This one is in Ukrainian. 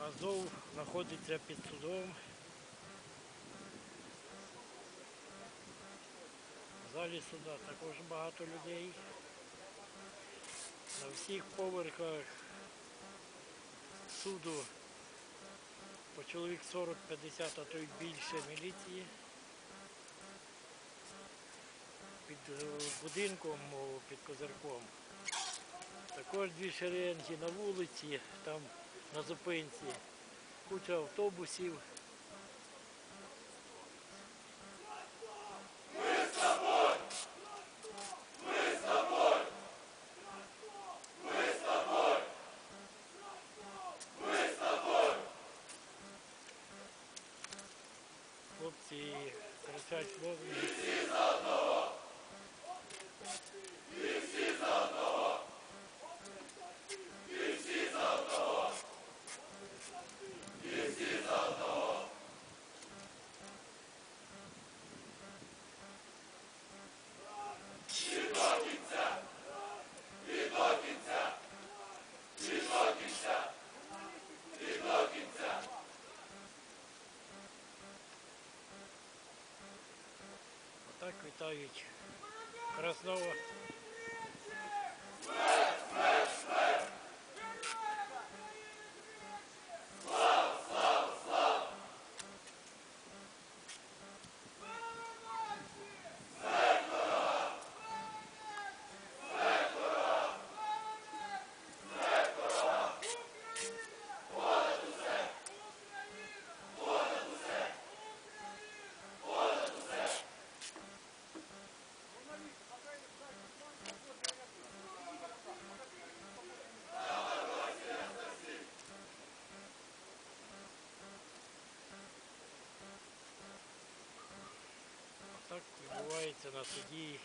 Азов знаходиться під судом. В залі суда також багато людей. На всіх поверхах суду по чоловік 40-50, а то й більше міліції. Під е, будинком, о, під козирком. Також дві шеренги на вулиці, там на зупинці, куча автобусів. Хлопці кричать хлопці. Отак вітають Краснова. Так відбувається на суді